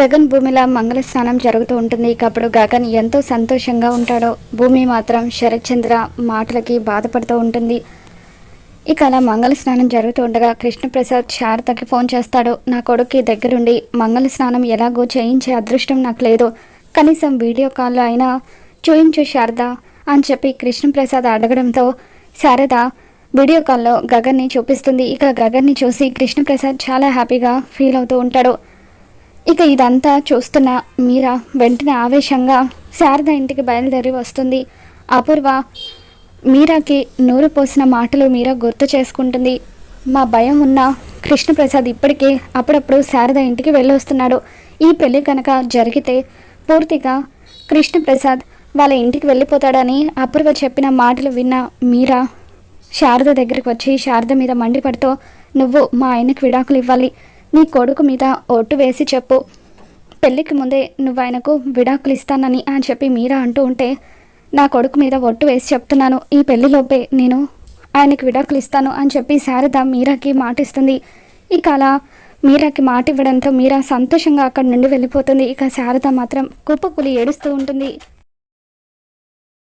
గగన్ భూమిలా మంగళ స్నానం జరుగుతూ ఉంటుంది. ఇక అప్పుడు గగన్ ఎంతో సంతోషంగా ఉంటాడో. భూమి మాత్రం శరత్చంద్ర మాటలకి బాధపడుతూ ఉంటుంది. ఇక అలా మంగళ స్నానం జరుగుతూ ఉండగా కృష్ణప్రసాద్ శారదకి ఫోన్ చేస్తాడు. నా కొడుక్కి దగ్గరుండి మంగళ స్నానం ఎలాగో చేయించే అదృష్టం నాకు లేదు. కనీసం వీడియో కాల్లో అయినా చూయించు శారద అని చెప్పి కృష్ణప్రసాద్ అడగడంతో శారద వీడియో కాల్లో గగన్ని చూపిస్తుంది. ఇక గగన్ని చూసి కృష్ణప్రసాద్ చాలా హ్యాపీగా ఫీల్ అవుతూ ఉంటాడు. ఇక ఇదంతా చూస్తున్న మీరా వెంటనే ఆవేశంగా శారద ఇంటికి బయలుదేరి వస్తుంది. అపూర్వ మీరాకి నూరు పోసిన మాటలు మీరా గుర్తు చేసుకుంటుంది. మా భయం ఉన్న కృష్ణప్రసాద్ ఇప్పటికే అప్పుడప్పుడు శారద ఇంటికి వెళ్ళొస్తున్నాడు. ఈ పెళ్ళి కనుక జరిగితే పూర్తిగా కృష్ణప్రసాద్ వాళ్ళ ఇంటికి వెళ్ళిపోతాడని అపూర్వ చెప్పిన మాటలు విన్న మీరా శారద దగ్గరికి వచ్చి శారద మీద మండిపడుతూ నువ్వు మా ఆయనకు విడాకులు ఇవ్వాలి. నీ కొడుకు మీద ఓటు వేసి చెప్పు పెళ్ళికి ముందే నువ్వు ఆయనకు విడాకులు ఇస్తానని అని చెప్పి మీరా అంటూ ఉంటే నా కొడుకు మీద ఒట్టు వేసి చెప్తున్నాను ఈ పెళ్ళిలోపే నేను ఆయనకి విడాకులు ఇస్తాను అని చెప్పి శారద మీరాకి మాట ఇస్తుంది ఇక అలా మీరాకి మాట ఇవ్వడంతో మీరా సంతోషంగా అక్కడి నుండి వెళ్ళిపోతుంది ఇక శారద మాత్రం కుప్పకులి ఏడుస్తూ ఉంటుంది